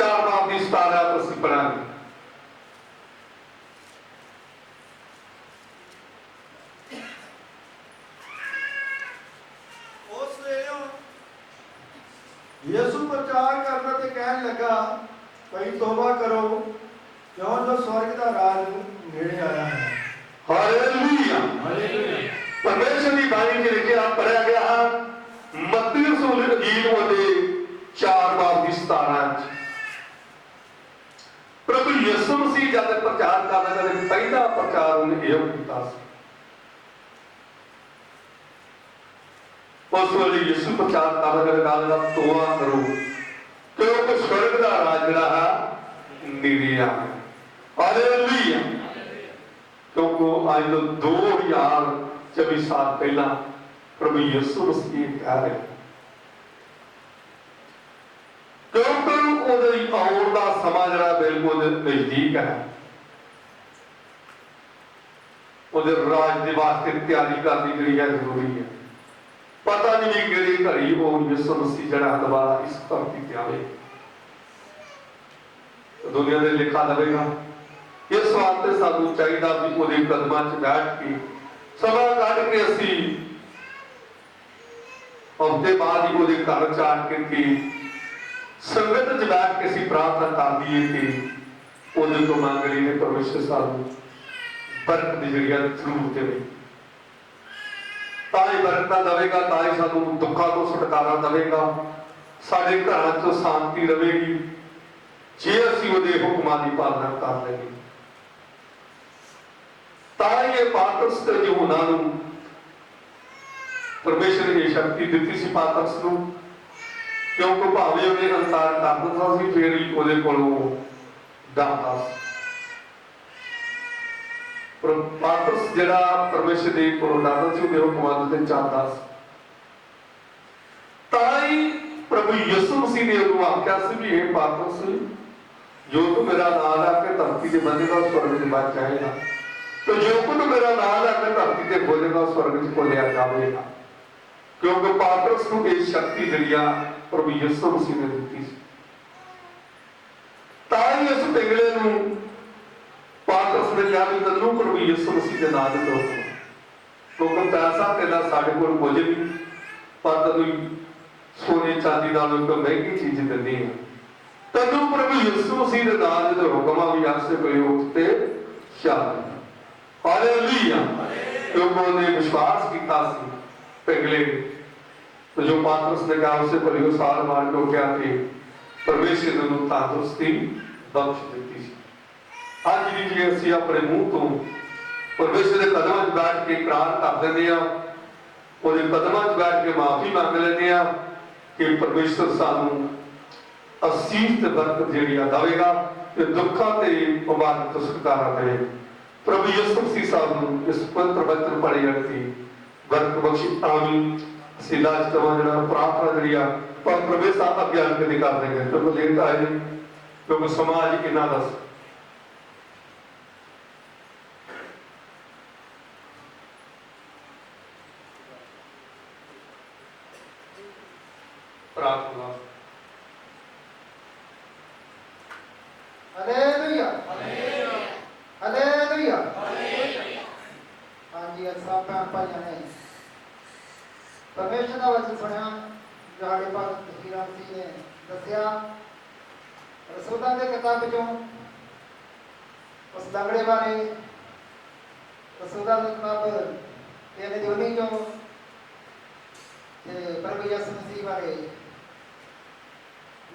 ਚਾਰ ਬਾਬ ਦੀ 17 ਆਇਤ ਅਸੀਂ ਪੜਾਂਗੇ ਉਸ ਵੇਲੇ ਯਿਸੂ ਪ੍ਰਚਾਰ ਕਰਨਾ ਤੇ ਕਹਿਣ ਲੱਗਾ ਭਈ ਤੋਬਾ ਕਰੋ ਕਿਉਂ ਜੋ ਸਵਰਗ ਦਾ ਰਾਜ ਨੇੜੇ ਆਇਆ ਹੈ? ਹਾਲੇਲੂਇਆ ਹਾਲੇਲੂਇਆ ਪਰਮੇਸ਼ਰ ਦੀ ਬਾਣੀ 'ਚ ਲਿਖਿਆ ਪੜਿਆ ਗਿਆ ਹੈ ਮੱਤੀ ਰਸੂਲ ਅਜੀਲ ਉਹਦੇ 4 ਬਾਬ ਦੀ 17 ਚ ਯਿਸੂ ਮਸੀਹ ਜਦ ਪ੍ਰਚਾਰ ਕਰਦਾ ਤੇ ਪਹਿਲਾ ਪ੍ਰਚਾਰ ਉਹਨੇ ਇਹ ਕੀਤਾ ਸੀ। ਉਸ ਵੇਲੇ ਯਿਸੂ ਪ੍ਰਚਾਰ ਕਰਦਾ ਤੇ ਗੱਲ ਦਾ ਤੋਆ ਕਰੋ। ਕਿਉਂਕਿ ਸਵਰਗ ਦਾ ਰਾਜ ਜਿਹੜਾ ਹੈ ਨੇੜੇ ਆ ਹਾਲੇਲੂਇਆ। ਕਿਉਂਕਿ ਅੱਜ ਤੋਂ 2024 ਸਾਲ ਪਹਿਲਾਂ ਪ੍ਰਭੂ ਯਿਸੂ ਮਸੀਹ ਕਹਿ ਰਹੇ ਕਿਉਂਕਿ ਉਹਦੇ ਆਉਣ ਦਾ ਸਮਾਂ ਜਿਹੜਾ ਬਿਲਕੁਲ ਨਜ਼ਦੀਕ ਉਹਦੇ ਰਾਜ ਦੇ ਵਾਸਤੇ ਤਿਆਰੀ ਕਰਨੀ ਜਿਹੜੀ ਹੈ ਜ਼ਰੂਰੀ ਹੈ। ਪਤਾ ਨਹੀਂ ਕਿਹੜੀ ਘੜੀ ਉਹ ਯਿਸੂ ਮਸੀਹ ਜਿਹੜਾ ਦੁਬਾਰਾ ਇਸ ਧਰਤੀ ਤੇ ਆਵੇ। ਦੁਨੀਆ ਦੇ ਲਿਖਾ ਦੇਵੇਗਾ ਇਸ ਵਾਸਤੇ ਸਾਨੂੰ ਚਾਹੀਦਾ ਵੀ ਉਹਦੇ ਕਦਮਾਂ 'ਚ ਬੈਠ ਕੇ ਸਮਾਂ ਕੱਢ ਕੇ ਅਸੀਂ ਹਫ਼ਤੇ ਬਾਅਦ ਹੀ ਉਹਦੇ ਘਰ ਚ ਆ ਕੇ ਕਿ ਸੰਗਤ 'ਚ ਬੈਠ ਕੇ ਅਸੀਂ ਪ੍ਰਾਰਥਨਾ ਕਰਦੀ ਹੈ ਉਹਦੇ ਤੋਂ ਮੰਗ ਲਈ ਨੇ ਪਰਮੇਸ਼ਰ ਸਾਨੂੰ ਬਰਕਤ ਦੀ ਜਿਹੜੀ ਹੈ ਜ਼ਰੂਰ ਦੇਵੇ। ਤਾਂ ਹੀ ਬਰਕਤਾਂ ਦੇਵੇਗਾ, ਤਾਂ ਹੀ ਸਾਨੂੰ ਦੁੱਖਾਂ ਤੋਂ ਛੁਟਕਾਰਾ ਦੇਵੇਗਾ। ਸਾਡੇ ਘਰਾਂ 'ਚ ਸ਼ਾਂਤੀ ਰਵੇਗੀ। ਜੇ ਅਸੀਂ ਉਹਦੇ ਹੁਕਮਾਂ ਦੀ ਪਾਲਣਾ ਕਰ ਲਈਏ, ਤਾਂ ਹੀ ਇਹ ਪਾਤਰਸ ਤੇ ਯਹੂਨਾ ਨੂੰ ਪਰਮੇਸ਼ਰ ਨੇ ਸ਼ਕਤੀ ਦਿੱਤੀ ਸੀ ਪਾਤਰਸ ਨੂੰ। ਕਿਉਂਕਿ ਭਾਵੇਂ ਉਹਨੇ ਅੰਤਾਰ ਕਰ ਸੀ, ਫਿਰ ਵੀ ਉਹਦੇ ਕੋਲੋਂ ਡਰਦਾ ਸੀ ਪਰ ਪਾਤਰਸ ਜਿਹੜਾ ਪਰਮੇਸ਼ਰ ਦੇ ਕੋਲੋਂ ਡਰਦਾ ਸੀ, ਉਹਦੇ ਹੁਕਮਾਂ ਦੇ ਚੱਲਦਾ ਸੀ ਤਾਂ ਹੀ ਪ੍ਰਭੂ ਯਿਸੂ ਮਸੀਹ ਨੇ ਉਹਨੂੰ ਆਖਿਆ ਸੀ ਵੀ ਇਹ ਪਾਤਰਸ ਜੋ ਤੂੰ ਮੇਰਾ ਨਾਮ ਲਾ ਕੇ ਧਰਤੀ ਤੇ ਬੰਦੇਗਾ ਸਵਰਗ ਦੇ ਬਚ ਜਾਏਗਾ ਤੇ ਜੋ ਤੂੰ ਮੇਰਾ ਨਾਮ ਲਾ ਕੇ ਧਰਤੀ ਤੇ ਬੋਲੇਗਾ, ਸਵਰਗ ਚ ਬੋਲਿਆ ਜਾਵੇਗਾ। ਕਿਉਂਕਿ ਪਾਤਰਸ ਨੂੰ ਇਹ ਸ਼ਕਤੀ ਜਿਹੜੀ ਆ ਪ੍ਰਭੂ ਯਿਸੂ ਮਸੀਹ ਨੇ ਦਿੱਤੀ ਸੀ। ਤਾਂ ਹੀ ਇਸ ਪਿੰਗਲੇ ਨੂੰ ਪਾਤਰਸ ਨੇ ਕਿਹਾ ਵੀ ਪ੍ਰਭੂ ਯਿਸੂ ਮਸੀਹ ਦੇ ਨਾਮ ਦੇ ਦੋ ਕਿਉਂਕਿ ਪੈਸਾ ਤੇਰਾ ਸਾਡੇ ਕੋਲ ਕੁਝ ਨਹੀਂ। ਪਰ ਤੈਨੂੰ ਸੋਨੇ ਚਾਂਦੀ ਨਾਲੋਂ ਇੱਕ ਮਹਿੰਗੀ ਚੀਜ਼ ਦਿੰਦੀ ਹੈ ਤੈਨੂੰ ਪ੍ਰਭੂ ਯਿਸੂ ਮਸੀਹ ਦੇ ਨਾਮ ਦੇ ਹੁਕਮਾਂ ਵੀ ਆਸੇ ਕੋਈ ਉੱਤੇ ਸ਼ਾਮਿਲ ਹਾਲੇਲੂਇਆ। ਕਿਉਂਕਿ ਉਹਨੇ ਵਿਸ਼ਵਾਸ ਕੀਤਾ ਸੀ ਪਿਗਲੇ ਤੇ ਜੋ ਪਾਤਰਸ ਨੇ ਕਹਾ ਉਸੇ ਪਰ ਉਹ ਸਾਲ ਮਾਰ ਕੇ ਕਿਹਾ ਤੰਦਰੁਸਤੀ ਬਖਸ਼ ਦਿੱਤੀ ਸੀ। ਅੱਜ ਵੀ ਜੇ ਅਸੀਂ ਆਪਣੇ ਮੂੰਹ ਤੋਂ ਪਰਮੇਸ਼ਰ ਦੇ ਕਦਮਾਂ 'ਚ ਬੈਠ ਕੇ ਇਕਰਾਰ ਕਰ ਦਿੰਦੇ ਆ ਉਹਦੇ ਕਦਮਾਂ 'ਚ ਬੈਠ ਕੇ ਮਾਫੀ ਮੰਗ ਲੈਂਦੇ ਆ ਕਿ ਪਰਮੇਸ਼ਰ ਸਾਨੂੰ ਅਸੀਸ ਤੇ ਬਰਕਤ ਜਿਹੜੀ ਆ ਦੇਵੇਗਾ ਤੇ ਦੁੱਖਾਂ ਤੇ ਬਿਮਾਰੀ ਤੋਂ ਛੁਟਕਾਰਾ ਦੇਵੇ। ਪ੍ਰਭੂ ਯਿਸੂ ਮਸੀਹ ਸਾਹਿਬ ਨੂੰ ਇਸ ਪਵਿੱਤਰ ਬਚਨ ਪੜ੍ਹੀ ਜਾਂਦੀ ਬਰਕਤ ਬਖਸ਼ੀ। ਆਮੀਨ। ਸੀਲਾ ਲਾਜ ਜਿਹੜਾ ਪ੍ਰਾਰਥਨਾ ਜਿਹੜੀ ਆ ਪਰ ਪ੍ਰਵੇਸ਼ ਸਾਹਿਬ ਅੱਗੇ ਆਣ ਕੇ ਦੀ ਕਰ ਦੇਂਗੇ ਕਿਉਂਕਿ ਲੇਟ ਆਏ ਨੇ ਕਿਉਂਕਿ ਸਮਾਜ ਕਿੰਨਾ ਦੱਸ ਪ੍ਰਾਰਥਨਾ ਹਾਲੇਲੂਇਆ ਹਾਲੇਲੂਇਆ ਹਾਂਜੀ ਅੱਜ ਸਭ ਭੈਣ ਭਾਈਆਂ ਨੇ ਪਰਮੇਸ਼ਰ ਦਾ ਵਚਨ ਸੁਣਿਆ ਜੋ ਸਾਡੇ ਭਗਤ ਨੇ ਦੱਸਿਆ ਰਸੂਲਾਂ ਦੇ ਕਿਤਾਬ ਵਿੱਚੋਂ ਉਸ ਲੰਗੜੇ ਬਾਰੇ ਰਸੂਲਾਂ ਦੀ ਕਿਤਾਬ ਤਿੰਨ ਦੀ ਉਨੀ ਚੋਂ ਤੇ ਪ੍ਰਭੂ ਯਿਸੂ ਮਸੀਹ ਬਾਰੇ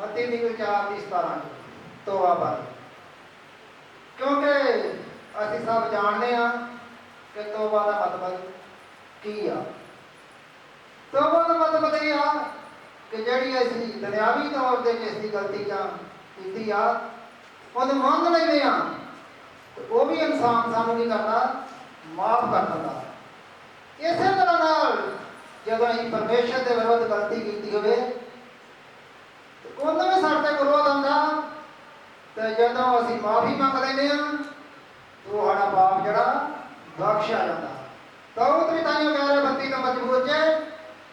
ਮੱਤੀ ਦੀ ਵਿਚਾਰ ਦੀ 17 ਤੋਆ ਬਾਰੇ। ਕਿਉਂਕਿ ਅਸੀਂ ਸਭ ਜਾਣਦੇ ਹਾਂ ਕਿ ਤੋਬਾ ਦਾ ਮਤਲਬ ਕੀ ਆ ਤੋਬਾ ਦਾ ਮਤਲਬ ਇਹ ਆ ਕਿ ਜਿਹੜੀ ਅਸੀਂ ਦੁਨਿਆਵੀ ਤੌਰ ਤੇ ਕਿਸੇ ਦੀ ਗਲਤੀ ਜਾਂ ਕੀਤੀ ਆ, ਉਹਨੂੰ ਮੰਗ ਲੈਂਦੇ ਆ ਉਹ ਵੀ ਇਨਸਾਨ ਸਾਨੂੰ ਕੀ ਕਰਦਾ? ਮਾਫ ਕਰ ਦਿੰਦਾ। ਇਸੇ ਤਰ੍ਹਾਂ ਨਾਲ ਜਦੋਂ ਅਸੀਂ ਪਰਮੇਸ਼ਰ ਦੇ ਵਿਰੁੱਧ ਗਲਤੀ ਕੀਤੀ ਹੋਵੇ, ਤੇ ਉਹਨੂੰ ਵੀ ਸਾਡੇ ਤੇ ਵਿਰੋਧ ਆਉਂਦਾ, ਤੇ ਜਦੋਂ ਅਸੀਂ ਮਾਫੀ ਮੰਗ ਲੈਂਦੇ ਆ ਉਹ ਸਾਡਾ ਪਾਪ ਜਿਹੜਾ ਬਖਸ਼ਿਆ ਜਾਂਦਾ। ਤਾਂ ਉਹ ਤਰੀ ਤਾਂ ਕਹਿ ਰਿਹਾ ਬੱਤੀ ਤੋਂ ਮਜਬੂਰ ਜੇ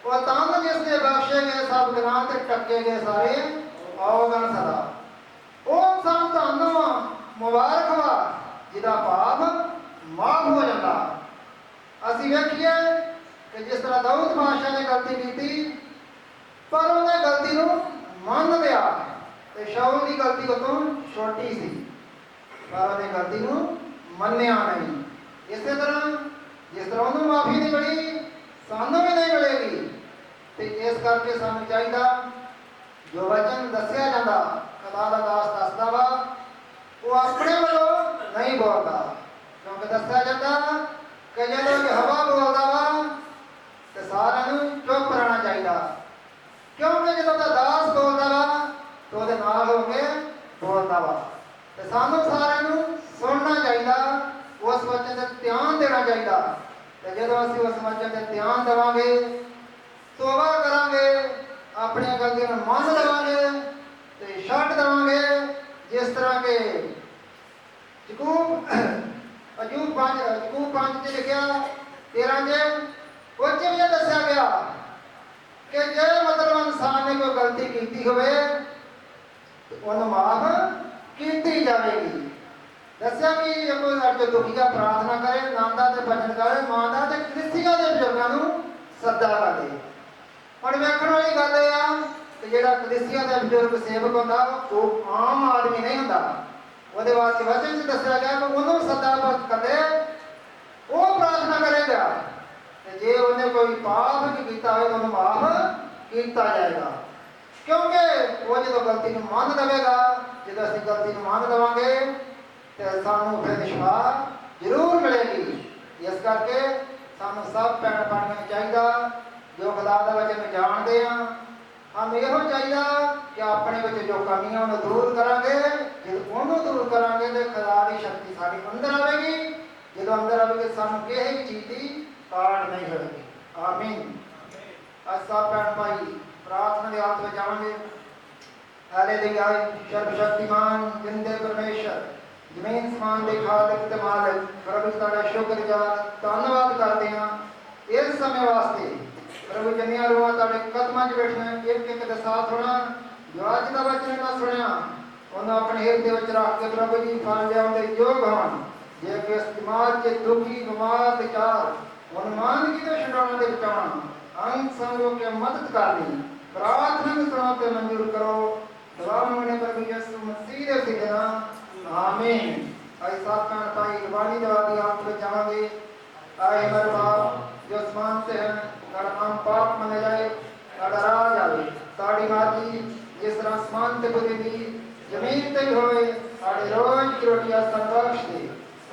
ਉਹ ਤੰਗ ਜਿਸ ਦੇ ਬਖਸ਼ੇ ਗਏ ਸਭ ਗੁਨਾਹ ਤੇ ਟੱਕੇ ਗਏ ਸਾਰੇ ਔਗਣ ਸਦਾ। ਉਹ ਸਭ ਧੰਨਵਾ ਮੁਬਾਰਕ ਵਾ, ਜਿਹਦਾ ਪਾਪ ਮਾਫ ਹੋ ਜਾਂਦਾ। ਅਸੀਂ ਵੇਖੀਏ ਕਿ ਜਿਸ ਤਰ੍ਹਾਂ ਦਾਊਦ ਬਾਦਸ਼ਾਹ ਨੇ ਗਲਤੀ ਕੀਤੀ, ਪਰ ਉਹਨੇ ਗਲਤੀ ਨੂੰ ਮੰਨ ਲਿਆ ਤੇ ਸ਼ਾਉਲ ਦੀ ਗਲਤੀ ਤੋਂ ਛੋਟੀ ਸੀ, ਪਰ ਉਹਨੇ ਗਲਤੀ ਨੂੰ ਮੰਨਿਆ ਨਹੀਂ। ਇਸੇ ਤਰ੍ਹਾਂ ਜਿਸ ਤਰ੍ਹਾਂ ਉਹਨੂੰ ਮਾਫੀ ਨਹੀਂ ਮਿਲੀ ਸਾਨੂੰ ਵੀ ਨਹੀਂ ਮਿਲੇਗੀ। ਤੇ ਇਸ ਕਰਕੇ ਸਾਨੂੰ ਚਾਹੀਦਾ, ਜੋ ਵਚਨ ਦੱਸਿਆ ਜਾਂਦਾ ਖੁਦਾ ਦਾ ਦਾਸ ਦੱਸਦਾ ਵਾ, ਉਹ ਆਪਣੇ ਵੱਲੋਂ ਨਹੀਂ ਬੋਲਦਾ। ਕਿਉਂਕਿ ਦੱਸਿਆ ਜਾਂਦਾ ਕਿ ਜਦੋਂ ਹਵਾ ਬੋਲਦਾ ਵਾ, ਤੇ ਸਾਰਿਆਂ ਨੂੰ ਚੁੱਪ ਰਹਿਣਾ ਚਾਹੀਦਾ। ਕਿਉਂਕਿ ਜਦੋਂ ਦਾ ਦਾਸ ਬੋਲਦਾ ਵਾ, ਤੇ ਉਹਦੇ ਨਾਲ ਹੋ ਕੇ ਬੋਲਦਾ ਵਾ। ਤੇ ਸਾਨੂੰ ਸਾਰਿਆਂ ਨੂੰ ਸੁਣਨਾ ਚਾਹੀਦਾ, ਉਸ ਵਚਨ ਤੇ ਧਿਆਨ ਦੇਣਾ ਚਾਹੀਦਾ। ਤੇ ਜਦੋਂ ਅਸੀਂ ਉਸ ਵਚਨ ਤੇ ਧਿਆਨ ਦੇਵਾਂਗੇ ਤੋਬਾ ਕਰਾਂਗੇ ਆਪਣੀਆਂ ਗਲਤੀਆਂ ਨੂੰ ਮੰਨ ਲਵਾਂਗੇ ਤੇ ਛੱਡ ਦੇਵਾਂਗੇ ਜਿਸ ਤਰ੍ਹਾਂ ਕਿ ਯਕੂਬ ਅਜੂਬ ਪੰਜ ਯਕੂਬ ਪੰਜ ਚ ਲਿਖਿਆ 13 ਚ ਉਹ ਚ ਵੀ ਇਹ ਦੱਸਿਆ ਗਿਆ ਕਿ ਜੇ ਮਤਲਬ ਇਨਸਾਨ ਨੇ ਕੋਈ ਗਲਤੀ ਕੀਤੀ ਹੋਵੇ ਤੇ ਉਹਨੂੰ ਮਾਫ ਕੀਤੀ ਜਾਵੇਗੀ ਦੱਸਿਆ ਕਿ ਜੇ ਕੋਈ ਅਰਜ ਦੁਖੀਆ ਪ੍ਰਾਰਥਨਾ ਕਰੇ ਨਾਂਦਾ ਤੇ ਭਜਨ ਕਰੇ ਮਾਂਦਾ ਤੇ ਕ੍ਰਿਸਤੀਆਂ ਦੇ ਬਜ਼ੁਰਗਾਂ ਨੂੰ ਸੱਦਾ ਕਰੇ ਹੁਣ ਵੇਖਣ ਵਾਲੀ ਗੱਲ ਇਹ ਆ ਕਿ ਜਿਹੜਾ ਕ੍ਰਿਸਤੀਆਂ ਦਾ ਬਜ਼ੁਰਗ ਸੇਵਕ ਹੁੰਦਾ, ਉਹ ਆਮ ਆਦਮੀ ਨਹੀਂ ਹੁੰਦਾ। ਉਹਦੇ ਵਾਸਤੇ ਵਚਨ ਚ ਦੱਸਿਆ ਗਿਆ ਕਿ ਉਹਨੂੰ ਸੱਦਾ ਕਰੇ ਉਹ ਪ੍ਰਾਰਥਨਾ ਕਰੇਗਾ। ਤੇ ਜੇ ਉਹਨੇ ਕੋਈ ਪਾਪ ਵੀ ਕੀਤਾ ਹੋਵੇ, ਉਹਨੂੰ ਮਾਫ ਕੀਤਾ ਜਾਏਗਾ। ਕਿਉਂਕਿ ਉਹ ਜਦੋਂ ਗਲਤੀ ਨੂੰ ਮੰਨ ਲਵੇਗਾ, ਜਦੋਂ ਅਸੀਂ ਗਲਤੀ ਨੂੰ ਮੰਨ ਲਵਾਂਗੇ, ਤੇ ਸਾਨੂੰ ਫਿਰ ਵਿਸ਼ਵਾਸ ਜ਼ਰੂਰ ਮਿਲੇਗੀ। ਇਸ ਕਰਕੇ ਸਾਨੂੰ ਸਭ ਭੈਣ ਭਾਈਆਂ ਚਾਹੀਦਾ ਜੋ ਖੁਦਾ ਦਾ ਵਚਨ ਜਾਣਦੇ ਆ। ਹਮ ਇਹੋ ਚਾਹੀਦਾ ਕਿ ਆਪਣੇ ਵਿੱਚ ਜੋ ਕਮੀਆਂ ਉਹਨੂੰ ਦੂਰ ਕਰਾਂਗੇ ਜਦੋਂ ਉਹਨੂੰ ਦੂਰ ਕਰਾਂਗੇ ਤੇ ਖੁਦਾ ਦੀ ਸ਼ਕਤੀ ਸਾਡੇ ਅੰਦਰ ਆਵੇਗੀ। ਜਦੋਂ ਅੰਦਰ ਆਵੇਗੀ ਸਾਨੂੰ ਕਿਸੇ ਵੀ ਚੀਜ਼ ਦੀ ਕਾੜ ਨਹੀਂ ਹੋਵੇਗੀ ਆਮੀਨ। ਅਸਾ ਭੈਣ ਭਾਈ ਪ੍ਰਾਰਥਨਾ ਦੇ ਹਾਲਤ ਵਿੱਚ ਆਵਾਂਗੇ। ਹਾਲੇਲੂਇਆ ਸਰਬ ਸ਼ਕਤੀਮਾਨ ਜਿੰਦੇ ਪਰਮੇਸ਼ਰ। ਜ਼ਮੀਨ ਸਮਾਨ ਦੇ ਖਾਲਕ ਤੇ ਮਾਲਕ, ਪ੍ਰਭੂ ਤੁਹਾਡਾ ਸ਼ੁਕਰਗੁਜ਼ਾਰ। ਧੰਨਵਾਦ ਕਰਦੇ ਹਾਂ। ਇਸ ਸਮੇਂ ਵਾਸਤੇ ਪ੍ਰਭੂ ਜਨੀਆਂ ਰੂਹਾਂ ਤੁਹਾਡੇ ਕਦਮਾਂ 'ਚ ਬੈਠੀਆਂ ਇੱਕ ਇੱਕ ਦਾ ਸਾਥ ਹੋਣਾ ਜੋ ਅੱਜ ਦਾ ਵਚਨ ਨਾ ਸੁਣਿਆ, ਉਹਨੂੰ ਆਪਣੇ ਹਿਰਦੇ ਵਿੱਚ ਰੱਖ ਕੇ ਪ੍ਰਭੂ ਜੀ ਫਲ ਲਿਆਉਣ ਦੇ ਯੋਗ ਹੋਣ। ਜੇ ਕਿ ਇਸ ਦਿਮਾਗ 'ਚ ਦੁਖੀ, ਬਿਮਾਰ ਵਿਚਾਰ ਮਨਮਾਨ ਕੀ ਤੋਂ ਛਡਾਉਣ ਦੇ ਬਚਾਉਣਾ? ਅੰਗ ਸੰਗੋ ਕੇ ਮਦਦ ਕਰਨੀ। ਪ੍ਰਾਰਥਨਾ ਨੂੰ ਸੁਣਾ ਤੇ ਮਨਜ਼ੂਰ ਕਰੋ। ਦੁਆ ਮੰਗਣੇ ਪ੍ਰਭੂ ਯਿਸੂ ਮਸੀਹ ਦੇ ਸਿੱਧੇ ਨਾਮ। ਆਮੀਨ। ਅਈ ਸਾਥ ਨਾਲ ਭਾਈ ਰਬਾਨੀ ਦਵਾਦੀ ਆਪ ਤੇ ਜਾਵਾਂਗੇ। ਆਏ ਮਰਵਾ ਜੋ ਅਸਮਾਨ ਤੇ ਹਨ ਕਰਮਾਂ ਪਾਪ ਮੰਨ ਜਾਏ ਕਡਰਾ ਜਾਵੇ ਸਾਡੀ ਮਾਜੀ ਜਿਸ ਤਰ੍ਹਾਂ ਅਸਮਾਨ ਤੇ ਬੁਰੀ ਦੀ ਜ਼ਮੀਨ ਤੇ ਵੀ ਸਾਡੇ ਰੋਜ਼ ਦੀ ਰੋਟੀ ਆ ਸੰਬਖਸ਼ ਦੇ।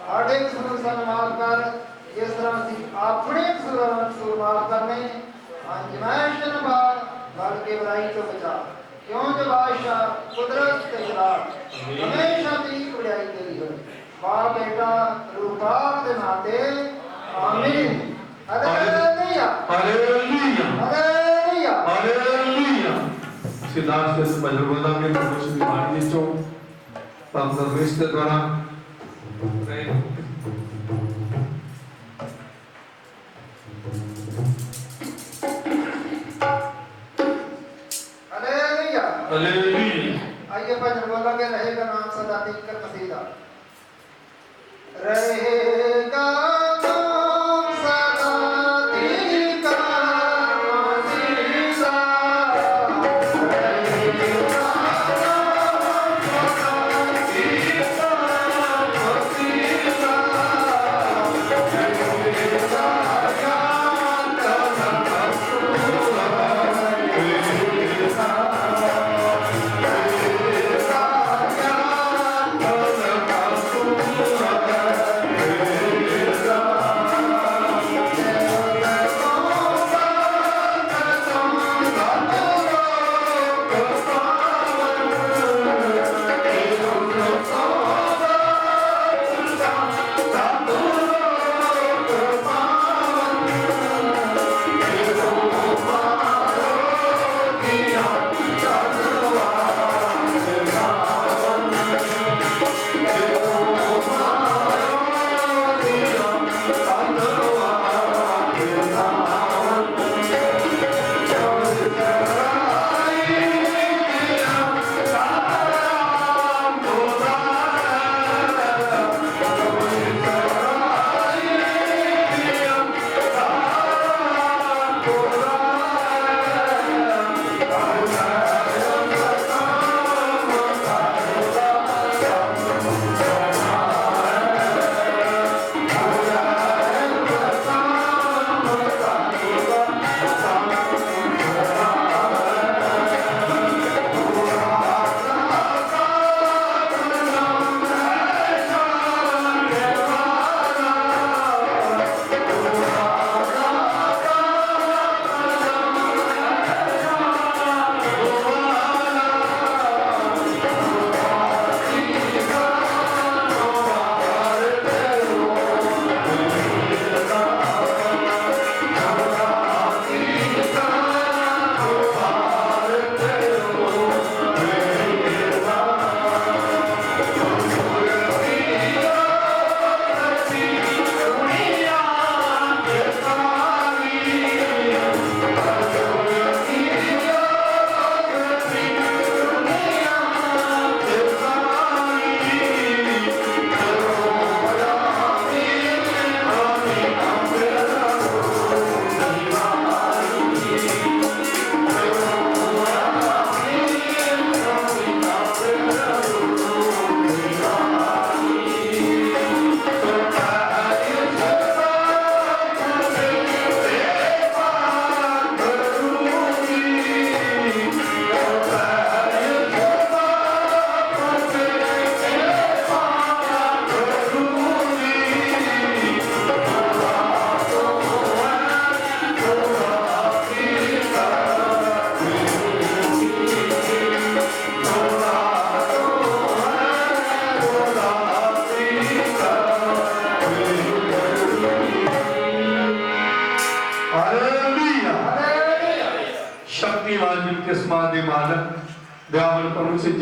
ਸਾਡੇ ਕਸੂਰ ਸਾਨੂੰ ਕਰ ਜਿਸ ਤਰ੍ਹਾਂ ਅਸੀਂ ਆਪਣੇ ਕਸੂਰਾਂ ਨੂੰ ਮਾਫ ਕਰਨੇ ਅੰਜਮਾਇਸ਼ ਨਾ ਬਾਦ ਬਲਕਿ ਬੁਰਾਈ ਤੋਂ ਬਚਾ। ਕਿਉਂ ਜੋ ਕੁਦਰਤ ਤੇ ਜਲਾਲ ਹਮੇਸ਼ਾ ਦੀ ਉਡਾਈ ਤੇਰੀ ਹੋਵੇ ਬਾਪ ਬੇਟਾ ਰੂਪਾਕ ਦੇ ਨਾਤੇ ਆਮੀਨ ਹਾਲੇਲੂਇਆ ਹਾਲੇਲੂਇਆ ਹਾਲੇਲੂਇਆ ਹਾਲੇਲੂਇਆ ਸਿਦਾਰ ਸੇ ਸਮਝਲ ਬੋਲਦਾ ਕਿ ਪਰਮੇਸ਼ਰ ਦੀ ਬਾਣੀ ਵਿੱਚੋਂ ਤਾਂ ਸਰਵੇਸ਼ ਦੇ आइए भजन बोलोगे रहेगा नाम सदा तीन कर मसीदा रहे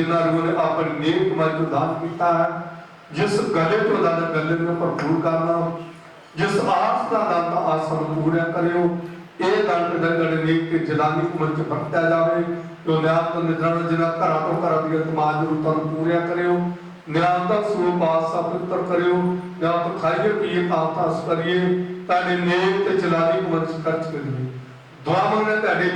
ਦਿਆਵਨ ਤੁਹਾਨੂੰ ਸੇ ਜਿਨ੍ਹਾਂ ਰੂਹ ਨੇ ਆਪਣੀ ਨੇਕ ਕਮਾਈ ਤੋਂ ਦਾਨ ਕੀਤਾ ਹੈ, ਜਿਸ ਗਲੇ ਤੋਂ ਦਾਨ ਗਲੇ ਨੂੰ ਭਰਪੂਰ ਕਰਨਾ, ਜਿਸ ਆਸ ਦਾ ਦਾਨ ਤਾਂ ਆਸਾਂ ਨੂੰ ਪੂਰਾ ਕਰਿਓ, ਇਹ ਦਾਨ ਤੇ ਗੜੇ ਨੇਕ ਤੇ ਜਲਾਨੀ ਕੁਮਨ ਚ ਵਰਤਿਆ ਜਾਵੇ ਜੋ ਨਿਆਮ ਤੋਂ ਨਿਦਰਨ ਜਿਨ੍ਹਾਂ ਘਰਾਂ ਤੋਂ ਘਰਾਂ ਦੀਆਂ ਤਮਾਜ ਰੂਤਾਂ ਨੂੰ ਪੂਰੀਆਂ ਕਰਿਓ ਨਿਆਮ ਦਾ ਸੂ ਪਾਸ ਪਵਿੱਤਰ ਕਰਿਓ ਨਿਆਮ ਤੋਂ ਖਾਈਏ, ਪੀਏ ਆਤਾਸ ਕਰੀਏ, ਤੁਹਾਡੇ ਨੇਕ ਤੇ ਜਲਾਨੀ ਕੁਮਨ ਚ ਖਰਚ ਕਰੀਏ। ਦੁਆ ਮੰਗਣਾ ਤੁਹਾਡੇ